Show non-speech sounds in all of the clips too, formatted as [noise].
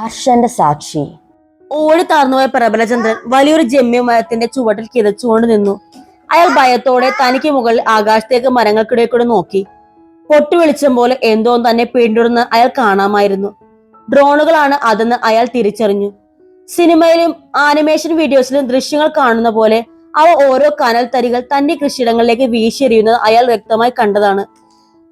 ഹർഷന്റെ സാക്ഷി. ഓടി താർന്നുപോയ പ്രബലചന്ദ്രൻ വലിയൊരു ജമ്യമരത്തിന്റെ ചുവട്ടിൽ കിതച്ചുകൊണ്ട് നിന്നു. അയാൾ ഭയത്തോടെ തനിക്ക് മുകളിൽ ആകാശത്തേക്ക് മരങ്ങൾക്കിടെ കൂടെ നോക്കി. പൊട്ടുവെളിച്ചം പോലെ എന്തോ തന്നെ പിന്തുടർന്ന് അയാൾ കാണാമായിരുന്നു. ഡ്രോണുകളാണ് അതെന്ന് അയാൾ തിരിച്ചറിഞ്ഞു. സിനിമയിലും ആനിമേഷൻ വീഡിയോസിലും ദൃശ്യങ്ങൾ കാണുന്ന പോലെ അവ ഓരോ കനൽ തരികൾ തന്റെ കൃഷിയിടങ്ങളിലേക്ക് വീശിയെറിയുന്നത് അയാൾ വ്യക്തമായി കണ്ടതാണ്.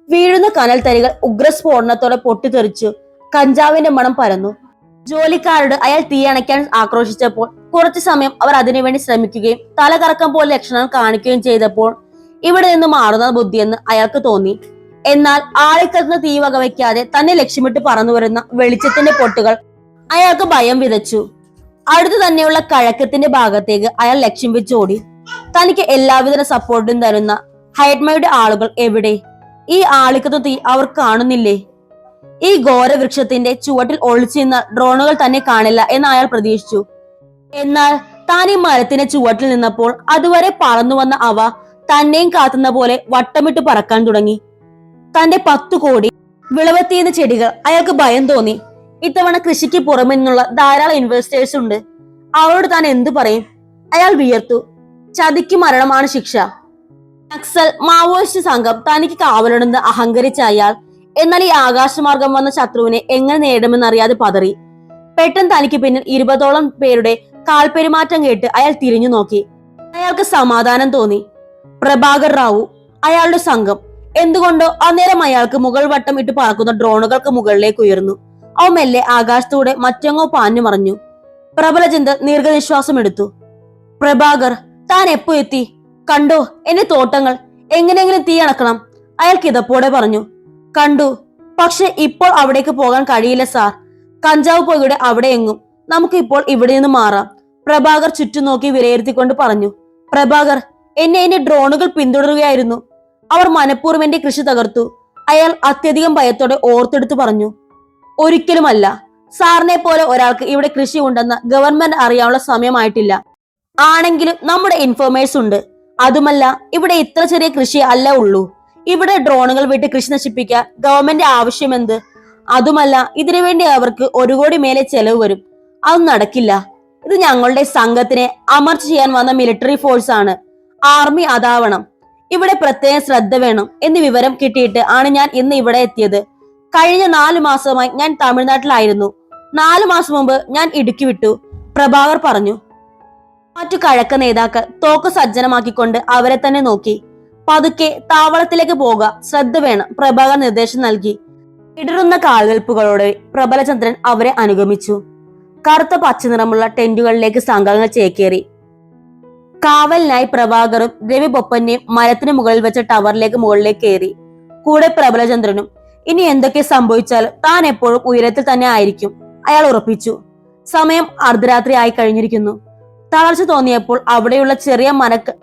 വീഴുന്ന കനൽ തരികൾ ഉഗ്രസ്ഫോടനത്തോടെ പൊട്ടിത്തെറിച്ചു. കഞ്ചാവിന്റെ മണം പരന്നു. ജോലിക്കാരോട് അയാൾ തീയണയ്ക്കാൻ ആക്രോശിച്ചപ്പോൾ കുറച്ചു സമയം അവർ അതിനുവേണ്ടി ശ്രമിക്കുകയും തലകറക്കം പോലെ ലക്ഷണങ്ങൾ കാണിക്കുകയും ചെയ്തപ്പോൾ ഇവിടെ നിന്ന് മാറുന്ന ബുദ്ധിയെന്ന് അയാൾക്ക് തോന്നി. എന്നാൽ ആളിക്കത്തുന്ന തീ വകവയ്ക്കാതെ തന്നെ ലക്ഷ്യമിട്ട് പറന്നു വരുന്ന വെളിച്ചത്തിന്റെ പൊട്ടുകൾ അയാൾക്ക് ഭയം വിതച്ചു. അടുത്തു തന്നെയുള്ള കഴക്കത്തിന്റെ ഭാഗത്തേക്ക് അയാൾ ലക്ഷ്യം വെച്ച് ഓടി. തനിക്ക് എല്ലാവിധ സപ്പോർട്ടും തരുന്ന ഹൈഡ്മയുടെ ആളുകൾ എവിടെ? ഈ ആളിക്കത്ത് തീ അവർ കാണുന്നില്ലേ? ഈ ഘോരവൃക്ഷത്തിന്റെ ചുവട്ടിൽ ഒളിച്ചിരുന്ന ഡ്രോണുകൾ തന്നെ കാണില്ല എന്ന് അയാൾ പ്രതീക്ഷിച്ചു. എന്നാൽ താൻ ഈ മരത്തിന്റെ ചുവട്ടിൽ നിന്നപ്പോൾ അതുവരെ പറന്നു വന്ന അവ തന്നെയും കാത്തുന്ന പോലെ വട്ടമിട്ട് പറക്കാൻ തുടങ്ങി. തന്റെ പത്തു കോടി വിളവെത്തിയെന്ന ചെടികൾ അയാൾക്ക് ഭയം തോന്നി. ഇത്തവണ കൃഷിക്ക് പുറമെ നിന്നുള്ള ധാരാളം ഇൻവെസ്റ്റേഴ്സ് ഉണ്ട്. അവരോട് താൻ എന്തു പറയും? അയാൾ വിയർത്തു. ചതിക്ക് മരണമാണ് ശിക്ഷ. നക്സൽ മാവോയിസ്റ്റ് സംഘം തനിക്ക് കാവലുണ്ടെന്ന് അഹങ്കരിച്ച അയാൾ എന്നാൽ ഈ ആകാശമാർഗം വന്ന ശത്രുവിനെ എങ്ങനെ നേരിടുമെന്നറിയാതെ പതറി. പെട്ടെന്ന് തനിക്ക് പിന്നിൽ ഇരുപതോളം പേരുടെ കാൽപെരുമാറ്റം കേട്ട് അയാൾ തിരിഞ്ഞു നോക്കി. അയാൾക്ക് സമാധാനം തോന്നി. പ്രഭാകർ റാവു അയാളുടെ സംഘം. എന്തുകൊണ്ടോ അന്നേരം അയാൾക്ക് മുകൾ വട്ടം ഇട്ട് പറക്കുന്ന ഡ്രോണുകൾക്ക് മുകളിലേക്ക് ഉയർന്നു. അവ മെല്ലെ ആകാശത്തൂടെ മറ്റെങ്ങോ പാഞ്ഞു മറഞ്ഞു. പ്രബലചന്ദ് ദീർഘനിശ്വാസം എടുത്തു. പ്രഭാകർ താൻ എപ്പോ എത്തി? കണ്ടോ എന്റെ തോട്ടങ്ങൾ. എങ്ങനെയെങ്കിലും തീ അണക്കണം. അയാൾ കിതപ്പോടെ പറഞ്ഞു. കണ്ടു. പക്ഷെ ഇപ്പോൾ അവിടേക്ക് പോകാൻ കഴിയില്ല സാർ. കഞ്ചാവ് പുകയുടെ അവിടെ എങ്ങും. നമുക്ക് ഇപ്പോൾ ഇവിടെ നിന്ന് മാറാം. പ്രഭാകർ ചുറ്റും നോക്കി വിലയിരുത്തിക്കൊണ്ട് പറഞ്ഞു. പ്രഭാകർ എന്നെ എന്റെ ഡ്രോണുകൾ പിന്തുടരുകയായിരുന്നു. അവർ മനഃപൂർവം എന്റെ കൃഷി തകർത്തു. അയാൾ അത്യധികം ഭയത്തോടെ ഓർത്തെടുത്തു പറഞ്ഞു. ഒരിക്കലുമല്ല. സാറിനെ പോലെ ഒരാൾക്ക് ഇവിടെ കൃഷി ഉണ്ടെന്ന് ഗവൺമെന്റ് അറിയാനുള്ള സമയമായിട്ടില്ല. ആണെങ്കിലും നമ്മുടെ ഇൻഫോർമേഴ്സ് ഉണ്ട്. അതുമല്ല ഇവിടെ ഇത്ര ചെറിയ കൃഷി അല്ല ഉള്ളൂ. ഇവിടെ ഡ്രോണുകൾ വിട്ട് കൃഷി നശിപ്പിക്കാൻ ഗവൺമെന്റ് ആവശ്യമെന്ത് അതുമല്ല ഇതിനു വേണ്ടി അവർക്ക് ഒരു കോടി മേലെ ചെലവ് വരും. അത് നടക്കില്ല. ഇത് ഞങ്ങളുടെ സംഘത്തിനെ അമർച്ച ചെയ്യാൻ വന്ന മിലിറ്ററി ഫോഴ്സ് ആണ്. ആർമി അതാവണം. ഇവിടെ പ്രത്യേക ശ്രദ്ധ വേണം എന്ന് വിവരം കിട്ടിയിട്ട് ആണ് ഞാൻ ഇന്ന് ഇവിടെ എത്തിയത്. കഴിഞ്ഞ നാല് മാസമായി ഞാൻ തമിഴ്നാട്ടിലായിരുന്നു. നാലു മാസം മുമ്പ് ഞാൻ ഇടുക്കി വിട്ടു. പ്രഭാകർ പറഞ്ഞു മറ്റു കഴക്ക നേതാക്കൾ തോക്ക് സജ്ജനമാക്കിക്കൊണ്ട് അവരെ തന്നെ നോക്കി. പതുക്കെ താവളത്തിലേക്ക് പോകുക ശ്രദ്ധ വേണം. പ്രഭാകർ നിർദ്ദേശം നൽകി. ഇടറുന്ന കാൽവെൽപ്പുകളോടെ പ്രബലചന്ദ്രൻ അവരെ അനുഗമിച്ചു. കറുത്ത പച്ച നിറമുള്ള ടെന്റുകളിലേക്ക് സംഘങ്ങൾ ചേക്കേറി. കാവലിനായി പ്രഭാകറും രവി ബൊപ്പന്റെയും മരത്തിന് മുകളിൽ വെച്ച ടവറിലേക്ക് മുകളിലേക്ക് കയറി. കൂടെ പ്രബലചന്ദ്രനും ഇനി എന്തൊക്കെ സംഭവിച്ചാലും താൻ എപ്പോഴും ഉയരത്തിൽ തന്നെ ആയിരിക്കും അയാൾ ഉറപ്പിച്ചു. സമയം അർദ്ധരാത്രി ആയി കഴിഞ്ഞിരിക്കുന്നു. തളർച്ച തോന്നിയപ്പോൾ അവിടെയുള്ള ചെറിയ മനക്ക്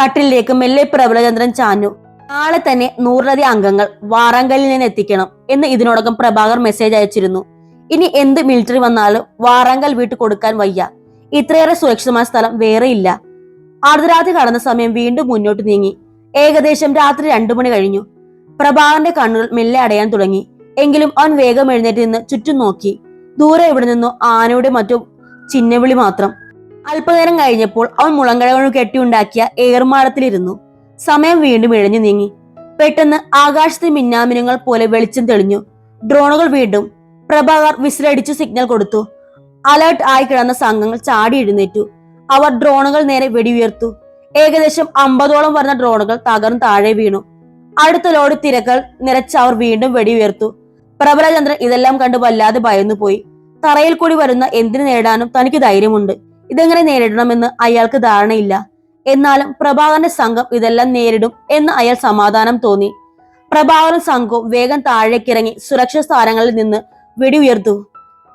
കട്ടിലേക്ക് മെല്ലെ പ്രബലചന്ദ്രൻ ചാഞ്ഞു. നാളെ തന്നെ നൂറിലധികം അംഗങ്ങൾ വാറങ്കലിൽ നിന്ന് എത്തിക്കണം എന്ന് ഇതിനോടകം പ്രഭാകർ മെസ്സേജ് അയച്ചിരുന്നു. ഇനി എന്ത് മിലിറ്ററി വന്നാലും വാറങ്കൽ വീട്ടിൽ കൊടുക്കാൻ വയ്യ. ഇത്രയേറെ സുരക്ഷിതമായ സ്ഥലം വേറെയില്ല അർദ്ധരാത്രി കടന്ന സമയം വീണ്ടും മുന്നോട്ട് നീങ്ങി. ഏകദേശം രാത്രി രണ്ടു മണി കഴിഞ്ഞു. പ്രഭാകറിന്റെ കണ്ണുകൾ മെല്ലെ അടയാൻ തുടങ്ങി. എങ്കിലും അവൻ വേഗം എഴുന്നേറ്റ് നിന്ന് ചുറ്റും നോക്കി. ദൂരെ ഇവിടെ നിന്നു ആനയുടെ മറ്റു ചിഹ്നവിളി മാത്രം. അല്പനേരം കഴിഞ്ഞപ്പോൾ അവൻ മുളങ്കഴകൾ കെട്ടിയുണ്ടാക്കിയ ഏർമാടത്തിലിരുന്നു സമയം വീണ്ടും ഇഴഞ്ഞു നീങ്ങി. പെട്ടെന്ന് ആകാശത്തെ മിന്നാമിനങ്ങൾ പോലെ വെളിച്ചം തെളിഞ്ഞു. ഡ്രോണുകൾ വീണ്ടും പ്രഭാകർ വിസിലടിച്ചു സിഗ്നൽ കൊടുത്തു. അലേർട്ട് ആയി കിടന്ന സംഘങ്ങൾ ചാടി എഴുന്നേറ്റു. അവർ ഡ്രോണുകൾ നേരെ വെടിയുയർത്തു. ഏകദേശം അമ്പതോളം വരുന്ന ഡ്രോണുകൾ തകർന്ന് താഴെ വീണു. അടുത്ത ലോഡ് തിരകൾ നിറച്ച് അവർ വീണ്ടും വെടിയുയർത്തു. പ്രബലചന്ദ്രൻ ഇതെല്ലാം കണ്ട് വല്ലാതെ ഭയന്നു പോയി തറയിൽ കൂടി വരുന്ന എന്തിനു നേടാനും തനിക്ക് ധൈര്യമുണ്ട്. ഇതെങ്ങനെ നേരിടണമെന്ന് അയാൾക്ക് ധാരണയില്ല. എന്നാലും പ്രഭാകരന്റെ സംഘം ഇതെല്ലാം നേരിടും എന്ന് അയാൾ സമാധാനം തോന്നി. പ്രഭാകരൻ സംഘവും വേഗം താഴേക്കിറങ്ങി സുരക്ഷാ സ്ഥാനങ്ങളിൽ നിന്ന് വെടിയുയർത്തു.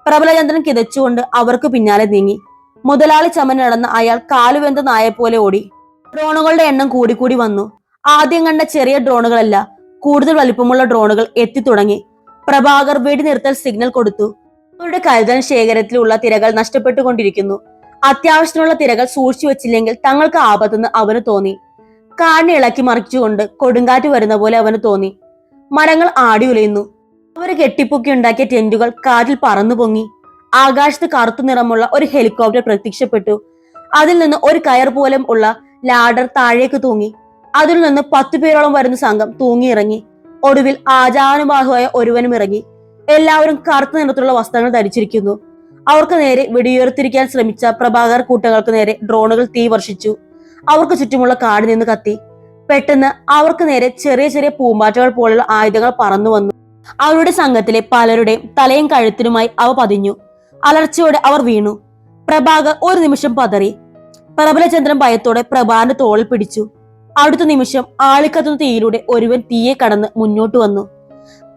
പ്രബലചന്ദ്രൻ കിതച്ചുകൊണ്ട് അവർക്ക് പിന്നാലെ നീങ്ങി. മുതലാളി ചമൻ നടന്ന അയാൾ കാലുവെന്ത നായ പോലെ ഓടി. ഡ്രോണുകളുടെ എണ്ണം കൂടിക്കൂടി വന്നു. ആദ്യം കണ്ട ചെറിയ ഡ്രോണുകളല്ല കൂടുതൽ വലിപ്പമുള്ള ഡ്രോണുകൾ എത്തിത്തുടങ്ങി പ്രഭാകർ വെടി വെടിനിർത്തൽ സിഗ്നൽ കൊടുത്തു. അവരുടെ കരുതൽ ശേഖരത്തിലുള്ള തിരകൾ നഷ്ടപ്പെട്ടുകൊണ്ടിരിക്കുന്നു. അത്യാവശ്യത്തിനുള്ള തിരകൾ സൂക്ഷിച്ചു വെച്ചില്ലെങ്കിൽ തങ്ങൾക്ക് ആപത്തെന്ന് അവന് തോന്നി. കാടിനെ ഇളക്കി മറിച്ചുകൊണ്ട് കൊടുങ്കാറ്റ് വരുന്ന പോലെ അവന് തോന്നി. മരങ്ങൾ ആടി ഉലയുന്നു. അവർ കെട്ടിപ്പൊക്കി ഉണ്ടാക്കിയ ടെന്റുകൾ കാറ്റിൽ പറന്നു പൊങ്ങി. ആകാശത്ത് കറുത്തു നിറമുള്ള ഒരു ഹെലികോപ്റ്റർ പ്രത്യക്ഷപ്പെട്ടു. അതിൽ നിന്ന് ഒരു കയർ പോലും ഉള്ള ലാഡർ താഴേക്ക് തൂങ്ങി. അതിൽ നിന്ന് പത്തു പേരോളം വരുന്ന സംഘം തൂങ്ങിയിറങ്ങി. ഒടുവിൽ ആചാനുബാഹുവായ ഒരുവനും ഇറങ്ങി. എല്ലാവരും കറുത്ത നിറത്തിലുള്ള വസ്ത്രങ്ങൾ ധരിച്ചിരിക്കുന്നു. അവർക്ക് നേരെ വെടിയുയർത്തിരിക്കാൻ ശ്രമിച്ച പ്രഭാകർ കൂട്ടങ്ങൾക്ക് നേരെ ഡ്രോണുകൾ തീ വർഷിച്ചു. അവർക്ക് ചുറ്റുമുള്ള കാട് നിന്ന് കത്തി. പെട്ടെന്ന് അവർക്ക് നേരെ ചെറിയ ചെറിയ പൂമ്പാറ്റകൾ പോലുള്ള ആയുധങ്ങൾ പറന്നു വന്നു. അവരുടെ സംഘത്തിലെ പലരുടെയും തലയും കഴുത്തിനുമായി അവ പതിഞ്ഞു. അലർച്ചയോടെ അവർ വീണു. പ്രഭാകർ ഒരു നിമിഷം പതറി. പ്രബലചന്ദ്രൻ ഭയത്തോടെ പ്രഭാന്റെ തോളിൽ പിടിച്ചു. അടുത്ത നിമിഷം ആളിക്കത്തുന്ന തീയിലൂടെ ഒരുവൻ തീയെ കടന്ന് മുന്നോട്ട് വന്നു.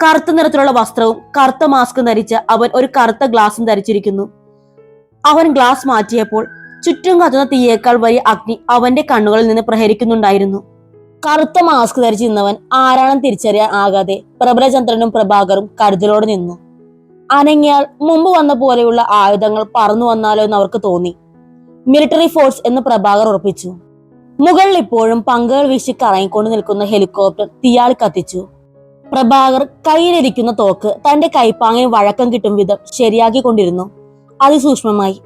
കറുത്ത നിറത്തിലുള്ള വസ്ത്രവും കറുത്ത മാസ്കും ധരിച്ച് അവൻ ഒരു കറുത്ത ഗ്ലാസും ധരിച്ചിരിക്കുന്നു. അവൻ ഗ്ലാസ് മാറ്റിയപ്പോൾ ചുറ്റും കത്തുന്ന തീയേക്കാൾ വലിയ അഗ്നി അവന്റെ കണ്ണുകളിൽ നിന്ന് പ്രഹരിക്കുന്നുണ്ടായിരുന്നു. കറുത്ത മാസ്ക് ധരിച്ചു നിന്നവൻ ആരാണെന്ന് തിരിച്ചറിയാൻ ആകാതെ പ്രബലചന്ദ്രനും പ്രഭാകറും കരുതലോടെ നിന്നു. അനങ്ങിയാൽ മുമ്പ് വന്ന പോലെയുള്ള ആയുധങ്ങൾ പറന്നു വന്നാലോ എന്ന് അവർക്ക് തോന്നി. മിലിറ്ററി ഫോഴ്സ് എന്ന് പ്രഭാകർ ഉറപ്പിച്ചു. മുകളിൽ ഇപ്പോഴും പങ്കുകൾ വീശി കറങ്ങിക്കൊണ്ട് നിൽക്കുന്ന ഹെലികോപ്റ്റർ തീയാൾ കത്തിച്ചു. പ്രഭാകർ കയ്യിലിരിക്കുന്ന തോക്ക് തന്റെ കൈപ്പാങ്ങയിൽ വഴക്കം കിട്ടും വിധം ശരിയാക്കിക്കൊണ്ടിരുന്നു. അതിസൂക്ഷ്മമായി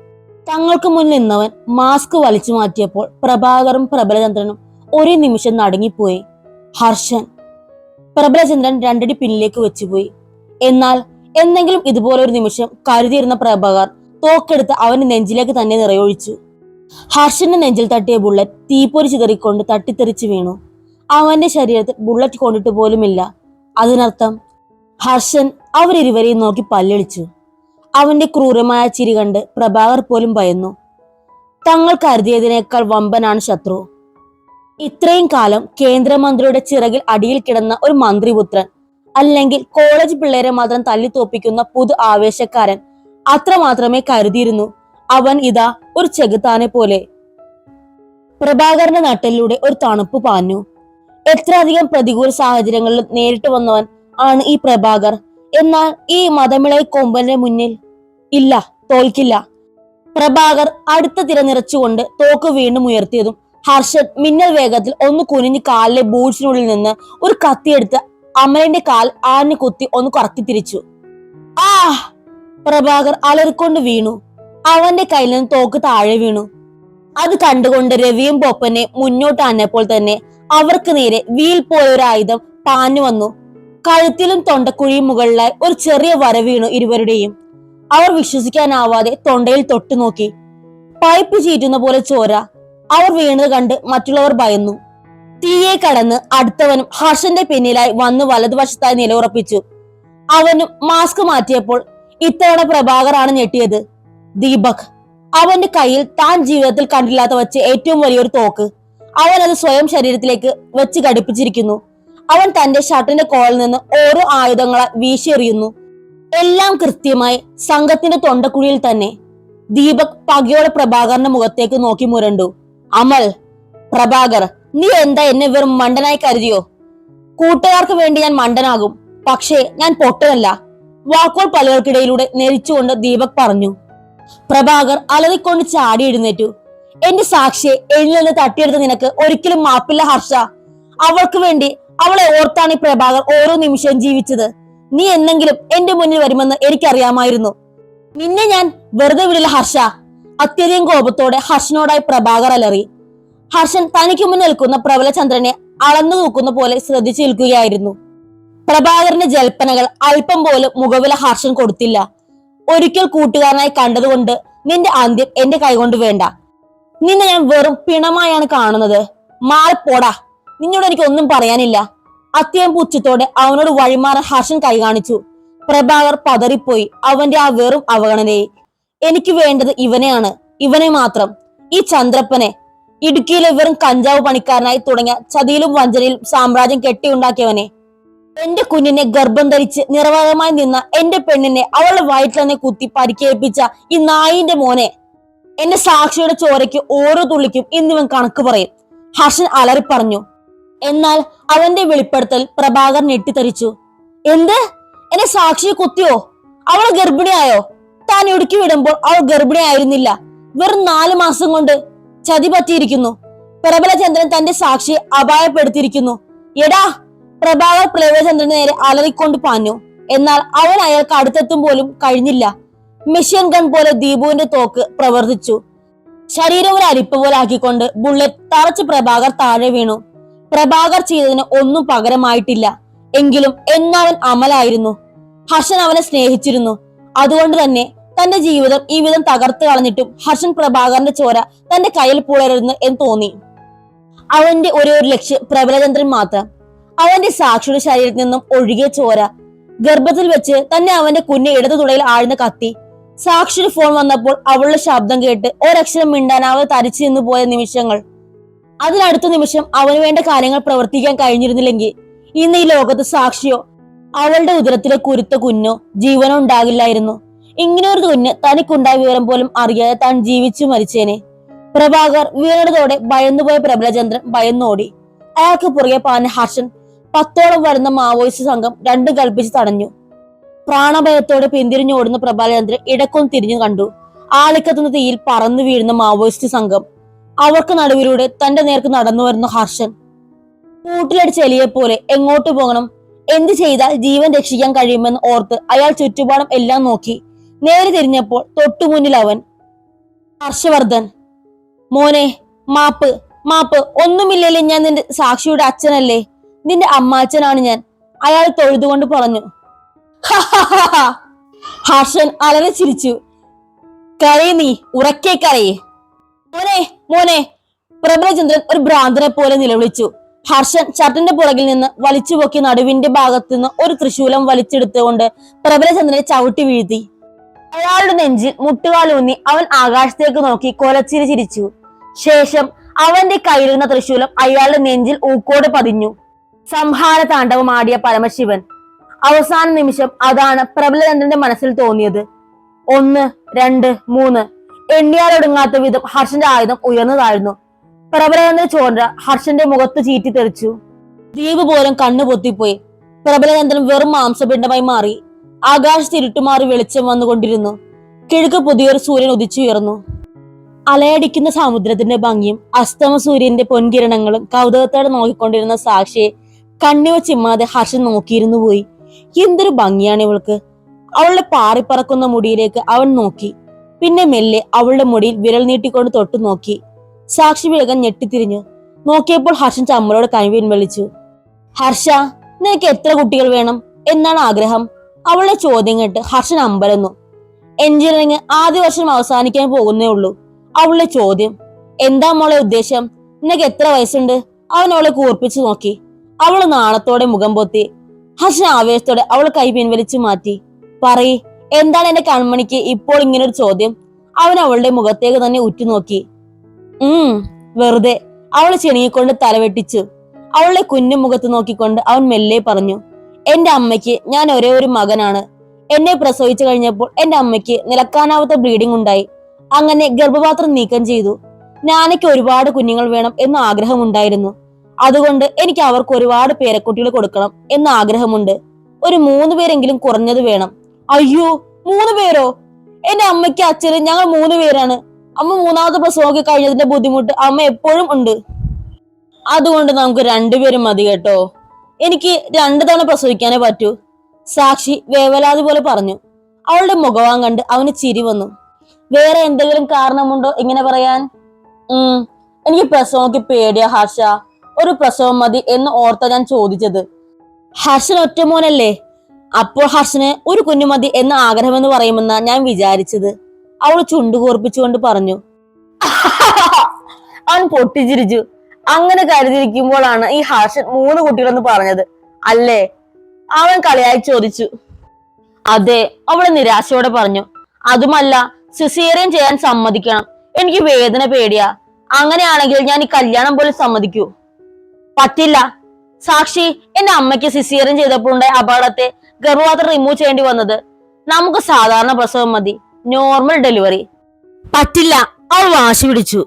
തങ്ങൾക്ക് മുന്നിൽ നിന്നവൻ മാസ്ക് വലിച്ചു മാറ്റിയപ്പോൾ പ്രഭാകറും പ്രബലചന്ദ്രനും ഒരേ നിമിഷം നടുങ്ങിപ്പോയി. ഹർഷൻ പ്രബലചന്ദ്രൻ രണ്ടടി പിന്നിലേക്ക് വെച്ചുപോയി. എന്നാൽ എന്തെങ്കിലും ഇതുപോലെ ഒരു നിമിഷം കരുതിയിരുന്ന പ്രഭാകർ തോക്കെടുത്ത് അവന്റെ നെഞ്ചിലേക്ക് തന്നെ നിറയൊഴിച്ചു. ഹർഷന്റെ നെഞ്ചിൽ തട്ടിയ ബുള്ളറ്റ് തീപ്പൊരി ചിതറിക്കൊണ്ട് തട്ടിത്തെറിച്ച് വീണു. അവന്റെ ശരീരത്തിൽ ബുള്ളറ്റ് കൊണ്ടിട്ട് പോലുമില്ല. അതിനർത്ഥം ഹർഷൻ അവരിരുവരെയും നോക്കി പല്ലളിച്ചു. അവന്റെ ക്രൂരമായ ചിരി കണ്ട് പ്രഭാകർ പോലും ഭയന്നു. തങ്ങൾ കരുതിയതിനേക്കാൾ വമ്പനാണ് ശത്രു. ഇത്രയും കാലം കേന്ദ്രമന്ത്രിയുടെ ചിറകിൽ അടിയിൽ കിടന്ന ഒരു മന്ത്രിപുത്രൻ അല്ലെങ്കിൽ കോളേജ് പിള്ളേരെ മാത്രം തല്ലിത്തോപ്പിക്കുന്ന പുതു ആവേശക്കാരൻ അത്ര മാത്രമേ കരുതിയിരുന്നു. അവൻ ഇതാ ഒരു ചെകുത്താനെ പോലെ. പ്രഭാകരന്റെ നട്ടലിലൂടെ ഒരു തണുപ്പ് പാഞ്ഞു. എത്ര അധികം പ്രതികൂല സാഹചര്യങ്ങളിൽ നേരിട്ട് വന്നവൻ ആണ് ഈ പ്രഭാകർ. എന്നാൽ ഈ മതമിളയ കൊമ്പന്റെ മുന്നിൽ ഇല്ല തോൽക്കില്ല. പ്രഭാകർ അടുത്ത തിര നിറച്ചുകൊണ്ട് തോക്ക് വീണ്ടും ഉയർത്തിയതും ഹർഷൻ മിന്നൽ വേഗത്തിൽ ഒന്ന് കുനിഞ്ഞ് കാലിലെ ബൂട്ട്സിനുള്ളിൽ നിന്ന് ഒരു കത്തിയെടുത്ത് അമലിന്റെ കാൽ ആഞ്ഞു കുത്തി ഒന്ന് കറക്കി തിരിച്ചു. ആ! പ്രഭാകർ അലറിക്കൊണ്ട് വീണു. അവന്റെ കയ്യിൽ നിന്ന് തോക്ക് താഴെ വീണു. അത് കണ്ടുകൊണ്ട് രവിയും പൊപ്പനെ മുന്നോട്ട് ആഞ്ഞപ്പോൾ തന്നെ അവർക്ക് നേരെ വീൽ പോലൊരു ആയുധം പാഞ്ഞു വന്നു. കഴുത്തിലും തൊണ്ടക്കുഴിയും മുകളിലായി ഒരു ചെറിയ വര വീണു ഇരുവരുടെയും. അവർ വിശ്വസിക്കാനാവാതെ തൊണ്ടയിൽ തൊട്ടു നോക്കി. പൈപ്പ് ചീറ്റുന്ന പോലെ ചോര. അവർ വീണത് കണ്ട് മറ്റുള്ളവർ ഭയന്നു. തീയെ കടന്ന് അടുത്തവനും ഹർഷന്റെ പിന്നിലായി വന്ന് വലതുവശത്തായി നിലയുറപ്പിച്ചു. അവനും മാസ്ക് മാറ്റിയപ്പോൾ ഇത്തവണ പ്രഭാകറാണ് ഞെട്ടിയത്. ദീപക്. അവന്റെ കയ്യിൽ താൻ ജീവിതത്തിൽ കണ്ടില്ലാത്ത വെച്ച് ഏറ്റവും വലിയൊരു തോക്ക്. അവൻ അത് സ്വയം ശരീരത്തിലേക്ക് വെച്ച് ഘടിപ്പിച്ചിരിക്കുന്നു. അവൻ തന്റെ ഷർട്ടിന്റെ കോളിൽ നിന്ന് ഓരോ ആയുധങ്ങളെ വീശിയെറിയുന്നു. എല്ലാം കൃത്യമായി സംഘത്തിന്റെ തൊണ്ടക്കുഴിയിൽ തന്നെ. ദീപക് പകയോടെ പ്രഭാകറിന്റെ മുഖത്തേക്ക് നോക്കി മുരണ്ടു. അമൽ പ്രഭാകർ നീ എന്താ എന്നെ വെറും മണ്ടനായി കരുതിയോ? കൂട്ടുകാർക്ക് വേണ്ടി ഞാൻ മണ്ടനാകും പക്ഷേ ഞാൻ പൊട്ടനല്ല. വാക്കുകൾ പലർക്കിടയിലൂടെ നെരിച്ചുകൊണ്ട് ദീപക് പറഞ്ഞു. പ്രഭാകർ അലറിക്കൊണ്ട് ചാടി എഴുന്നേറ്റു. എന്റെ സാക്ഷിയെ എഴുന്നേന്ന് തട്ടിയെടുത്ത നിനക്ക് ഒരിക്കലും മാപ്പില്ല ഹർഷ. അവൾക്ക് വേണ്ടി അവളെ ഓർത്താണ് ഈ പ്രഭാകർ ഓരോ നിമിഷവും ജീവിച്ചത്. നീ എന്നെങ്കിലും എന്റെ മുന്നിൽ വരുമെന്ന് എനിക്കറിയാമായിരുന്നു. നിന്നെ ഞാൻ വെറുതെ വിടില്ല ഹർഷ. അത്യധികം കോപത്തോടെ ഹർഷനോടായി പ്രഭാകർ അലറി. ഹർഷൻ തനിക്ക് മുന്നിൽ നിൽക്കുന്ന പ്രബലചന്ദ്രനെ അളന്നു നോക്കുന്ന പോലെ ശ്രദ്ധിച്ചു നിൽക്കുകയായിരുന്നു. പ്രഭാകരന്റെ ജൽപ്പനകൾ അല്പം പോലും മുഖവില ഹർഷൻ കൊടുത്തില്ല. ഒരിക്കൽ കൂട്ടുകാരനായി കണ്ടതുകൊണ്ട് നിന്റെ അന്ത്യം എന്റെ കൈകൊണ്ട് വേണ്ട. നിന്നെ ഞാൻ വെറും പിണമായാണ് കാണുന്നത്. മാറിപ്പോടാ നിന്നോട് എനിക്ക് ഒന്നും പറയാനില്ല. അത്യം പുച്ഛത്തോടെ അവനോട് വഴിമാറാൻ ഹർഷൻ കൈ കാണിച്ചു. പ്രഭാകർ പതറിപ്പോയി അവന്റെ ആ വെറും അവഗണനയെ. എനിക്ക് വേണ്ടത് ഇവനെയാണ്. ഇവനെ മാത്രം. ഈ ചന്ദ്രപ്പനെ. ഇടുക്കിയിലെ വെറും കഞ്ചാവ് പണിക്കാരനായി തുടങ്ങിയ ചതിയിലും വഞ്ചനയിലും സാമ്രാജ്യം കെട്ടിയുണ്ടാക്കിയവനെ. എന്റെ കുഞ്ഞിനെ ഗർഭം ധരിച്ച് നിറവാകമായി നിന്ന എന്റെ പെണ്ണിനെ അവളുടെ വയറ്റിൽ തന്നെ കുത്തി പരിക്കേൽപ്പിച്ച ഈ നായിന്റെ മോനെ. എന്റെ സാക്ഷിയുടെ ചോരയ്ക്ക് ഓരോ തുള്ളിക്കും ഇന്നിവൻ കണക്ക് പറയും. ഹർഷൻ അലറി പറഞ്ഞു. എന്നാൽ അവന്റെ വെളിപ്പെടുത്തൽ പ്രഭാകർ ഞെട്ടിത്തരിച്ചു എന്ത്? എന്നെ സാക്ഷിയെ കുത്തിയോ? അവൾ ഗർഭിണിയായോ? താൻ ഇടുക്കി വിടുമ്പോൾ അവൾ ഗർഭിണിയായിരുന്നില്ല. വെറും നാല് മാസം കൊണ്ട് ചതി പറ്റിയിരിക്കുന്നു. പ്രബലചന്ദ്രൻ തന്റെ സാക്ഷിയെ അപായപ്പെടുത്തിയിരിക്കുന്നു. എടാ പ്രഭാകർ പ്രബലചന്ദ്രന് നേരെ അലറിക്കൊണ്ട് പാഞ്ഞു. എന്നാൽ അവൻ അയാൾക്ക് അടുത്തെത്തും പോലും കഴിഞ്ഞില്ല. മിഷ്യൻ ഗൺ പോലെ ദീപുവിന്റെ തോക്ക് പ്രവർത്തിച്ചു. ശരീരം ഒരു അരിപ്പ് പോലെ ആക്കിക്കൊണ്ട് ബുള്ളറ്റ് തറച്ച് പ്രഭാകർ താഴെ വീണു. പ്രഭാകർ ചെയ്തതിന് ഒന്നും പകരമായിട്ടില്ല. എങ്കിലും എന്നവൻ അമലായിരുന്നു. ഹർഷൻ അവനെ സ്നേഹിച്ചിരുന്നു. അതുകൊണ്ട് തന്നെ തന്റെ ജീവിതം ഈ വിധം തകർത്ത് കളഞ്ഞിട്ടും ഹർഷൻ പ്രഭാകറിന്റെ ചോര തന്റെ കയ്യിൽ പുളരുന്നു എന്ന് തോന്നി. അവന്റെ ഒരേ ഒരു ലക്ഷ്യം പ്രബലചന്ദ്രൻ മാത്രം. അവന്റെ സാക്ഷിയുടെ ശരീരത്തിൽ നിന്നും ഒഴുകിയ ചോര. ഗർഭത്തിൽ വെച്ച് തന്നെ അവന്റെ കുഞ്ഞെ ഇടതു തുടയിൽ ആഴ്ന്ന കത്തി. സാക്ഷിയുടെ ഫോൺ വന്നപ്പോൾ അവളുടെ ശബ്ദം കേട്ട് ഒരക്ഷരം മിണ്ടാനാവാതെ തരിച്ചു നിന്ന് പോയ നിമിഷങ്ങൾ. അതിനടുത്ത നിമിഷം അവന് വേണ്ട കാര്യങ്ങൾ പ്രവർത്തിക്കാൻ കഴിഞ്ഞിരുന്നില്ലെങ്കിൽ ഇന്ന് ഈ ലോകത്ത് സാക്ഷിയോ അവളുടെ ഉദരത്തിലെ കുരുത്ത കുഞ്ഞോ ജീവനോ ഉണ്ടാകില്ലായിരുന്നു. ഇങ്ങനെ ഒരു കുഞ്ഞ് തനിക്കുണ്ടായ വിവരം പോലും അറിയാതെ താൻ ജീവിച്ചു മരിച്ചേനെ. പ്രഭാകർ വീണതോടെ ഭയന്നുപോയ പ്രബലചന്ദ്രൻ ഭയന്നോടി. അയാൾക്ക് പുറകെ പാഞ്ഞ ഹർഷൻ പത്തോളം വരുന്ന മാവോയിസ്റ്റ് സംഘം രണ്ടും കൽപ്പിച്ച് തടഞ്ഞു. പ്രാണഭയത്തോടെ പിന്തിരിഞ്ഞോടുന്ന പ്രഭാചന്ദ്രൻ ഇടക്കൊന്ന് തിരിഞ്ഞു കണ്ടു. ആളിക്കത്തുന്ന തീയിൽ പറന്നു വീഴുന്ന മാവോയിസ്റ്റ് സംഘം. അവർക്ക് നടുവിലൂടെ തന്റെ നേർക്ക് നടന്നു വരുന്ന ഹർഷൻ. കൂട്ടിലടിച്ച എലിയെ പോലെ എങ്ങോട്ട് പോകണം? എന്ത് ചെയ്താൽ ജീവൻ രക്ഷിക്കാൻ കഴിയുമെന്ന് ഓർത്ത് അയാൾ ചുറ്റുപാടും എല്ലാം നോക്കി. നേരെ തിരിഞ്ഞപ്പോൾ തൊട്ടുമുന്നിൽ അവൻ. ഹർഷവർദ്ധൻ. മോനെ മാപ്പ് മാപ്പ് ഒന്നുമില്ലല്ലേ ഞാൻ നിന്റെ സാക്ഷിയുടെ അച്ഛനല്ലേ? നിന്റെ അമ്മാച്ചനാണ് ഞാൻ. അയാൾ തൊഴുതുകൊണ്ട് പറഞ്ഞു. [laughs] ഹർഷൻ അലറി ചിരിച്ചു. കരയെ നീ ഉറക്കെ കരയെ. മോനെ മോനെ പ്രബലചന്ദ്രൻ ഒരു ഭ്രാന്തനെ പോലെ നിലവിളിച്ചു. ഹർഷൻ ഷർട്ടിന്റെ പുറകിൽ നിന്ന് വലിച്ചു പൊക്കി നടുവിന്റെ ഭാഗത്ത് നിന്ന് ഒരു തൃശൂലം വലിച്ചെടുത്തുകൊണ്ട് പ്രബലചന്ദ്രനെ ചവിട്ടി വീഴ്ത്തി. അയാളുടെ നെഞ്ചിൽ മുട്ടുകാലൂന്നി അവൻ ആകാശത്തേക്ക് നോക്കി കൊലച്ചിരി ചിരിച്ചു. ശേഷം അവന്റെ കയ്യിലിരുന്ന തൃശൂലം അയാളുടെ നെഞ്ചിൽ ഊക്കോട് പതിഞ്ഞു. സംഹാര താണ്ഡവം ആടിയ പരമശിവൻ അവസാന നിമിഷം അതാണ് പ്രബലചന്ദ്രന്റെ മനസ്സിൽ തോന്നിയത്. ഒന്ന് രണ്ട് മൂന്ന്. എണ്ണിയാലൊടുങ്ങാത്ത വിധം ഹർഷന്റെ ആയുധം ഉയർന്നതായിരുന്നു. പ്രബലചന്ദ്രൻ ചോര ഹർഷന്റെ മുഖത്ത് ചീറ്റി തെറിച്ചു. ദ്വീപ് പോലും കണ്ണു പൊത്തിപ്പോയി. പ്രബലചന്ദ്രൻ വെറും മാംസപിണ്ഡമായി മാറി. ആകാശത്ത് ഇരുട്ടുമാറി വെളിച്ചം വന്നുകൊണ്ടിരുന്നു. കിഴക്ക് പുതിയൊരു സൂര്യൻ ഉദിച്ചുയർന്നു. അലയടിക്കുന്ന സമുദ്രത്തിന്റെ ഭംഗിയും അസ്തമ സൂര്യന്റെ പൊൻകിരണങ്ങളും കൗതുകത്തോടെ നോക്കിക്കൊണ്ടിരുന്ന സാക്ഷിയെ കണ്ണിവ ചിമ്മാതെ ഹർഷൻ നോക്കിയിരുന്നു പോയി. എന്തൊരു ഭംഗിയാണ് ഇവൾക്ക്. അവളുടെ പാറിപ്പറക്കുന്ന മുടിയിലേക്ക് അവൻ നോക്കി. പിന്നെ മെല്ലെ അവളുടെ മുടിയിൽ വിരൽ നീട്ടിക്കൊണ്ട് തൊട്ടു നോക്കി. സാക്ഷി വേഗം ഞെട്ടിത്തിരിഞ്ഞു. നോക്കിയപ്പോൾ ഹർഷൻ ചമ്മലോട് കൈ പിൻവലിച്ചു ഹർഷ നിനക്ക് എത്ര കുട്ടികൾ വേണം? എന്നാണ് ആഗ്രഹം. അവളുടെ ചോദ്യം കേട്ട് ഹർഷൻ അമ്പരന്നു. എഞ്ചിനീയറിംഗ് ആദ്യ വർഷം അവസാനിക്കാൻ പോകുന്നേ ഉള്ളൂ. അവളുടെ ചോദ്യം എന്താ മോളെ ഉദ്ദേശം? നിനക്ക് എത്ര വയസ്സുണ്ട്? അവൻ അവളെ കൂർപ്പിച്ചു നോക്കി. അവൾ നാണത്തോടെ മുഖം പൊത്തി ഹർഷൻ ആവേശത്തോടെ അവൾ കൈ പിൻവലിച്ചു മാറ്റി. പറയ് എന്താണ് എന്റെ കൺമണിക്ക് ഇപ്പോൾ ഇങ്ങനൊരു ചോദ്യം? അവൻ അവളുടെ മുഖത്തേക്ക് തന്നെ ഉറ്റുനോക്കി. ഉം വെറുതെ. അവൾ ചെണിയിക്കൊണ്ട് തലവെട്ടിച്ചു അവളുടെ കുഞ്ഞു മുഖത്ത് നോക്കിക്കൊണ്ട് അവൻ മെല്ലെ പറഞ്ഞു എന്റെ അമ്മയ്ക്ക് ഞാൻ ഒരേ ഒരു മകനാണ്. എന്നെ പ്രസവിച്ചു കഴിഞ്ഞപ്പോൾ എന്റെ അമ്മയ്ക്ക് നിലക്കാനാവാത്ത ബ്ലീഡിംഗ് ഉണ്ടായി. അങ്ങനെ ഗർഭപാത്രം നീക്കം ചെയ്തു. ഞാനയ്ക്ക് ഒരുപാട് കുഞ്ഞുങ്ങൾ വേണം എന്ന് ആഗ്രഹമുണ്ടായിരുന്നു. അതുകൊണ്ട് എനിക്ക് അവർക്ക് ഒരുപാട് പേരക്കുട്ടികൾ കൊടുക്കണം എന്ന ആഗ്രഹമുണ്ട്. ഒരു മൂന്ന് പേരെങ്കിലും കുറഞ്ഞത് വേണം. അയ്യോ മൂന്ന് പേരോ? എന്റെ അമ്മയ്ക്ക് അച്ഛനും ഞങ്ങൾ മൂന്ന് പേരാണ്. അമ്മ മൂന്നാമത്തെ പ്രസവമൊക്കെ കഴിഞ്ഞതിന്റെ ബുദ്ധിമുട്ട് അമ്മ എപ്പോഴും ഉണ്ട്. അതുകൊണ്ട് നമുക്ക് രണ്ടുപേരും മതി കേട്ടോ. എനിക്ക് രണ്ടു തവണ പ്രസവിക്കാനേ പറ്റൂ. സാക്ഷി വേവലാതി പോലെ പറഞ്ഞു. അവളുടെ മുഖവാൻ കണ്ട് അവന് ചിരി വന്നു. വേറെ എന്തെങ്കിലും കാരണമുണ്ടോ ഇങ്ങനെ പറയാൻ? ഉം എനിക്ക് പ്രസവമൊക്കെ പേടിയാ ഹർഷ. ഒരു പ്രസവം മതി എന്ന് ഓർത്ത ഞാൻ ചോദിച്ചത്. ഹർഷൻ ഒറ്റമോനല്ലേ? അപ്പോൾ ഹർഷന് ഒരു കുഞ്ഞു മതി എന്ന ആഗ്രഹമെന്ന് പറയുമെന്നാ ഞാൻ വിചാരിച്ചത്. അവൾ ചുണ്ടു കൂർപ്പിച്ചുകൊണ്ട് പറഞ്ഞു. അവൻ പൊട്ടിച്ചിരിച്ചു. അങ്ങനെ കരുതിയിരിക്കുമ്പോഴാണ് ഈ ഹർഷൻ മൂന്ന് കുട്ടികളെന്ന് പറഞ്ഞത്. അല്ലേ? അവൻ കളിയായി ചോദിച്ചു. അതെ അവൾ നിരാശയോടെ പറഞ്ഞു. അതുമല്ല സിസേറിയൻ ചെയ്യാൻ സമ്മതിക്കണം. എനിക്ക് വേദന പേടിയാ. അങ്ങനെയാണെങ്കിൽ ഞാൻ ഈ കല്യാണം പോലും സമ്മതിക്കൂ. പറ്റില്ല. സാക്ഷി എന്റെ അമ്മയ്ക്ക് സിസേറിയൻ ചെയ്തപ്പോൾ ഉണ്ടായ അപകടത്തെ ഗർഭപാത്രം റിമൂവ് ചെയ്യേണ്ടി വന്നത് നമുക്ക് സാധാരണ പ്രസവം മതി. നോർമൽ ഡെലിവറി പറ്റില്ല. അവൾ വാശി പിടിച്ചു.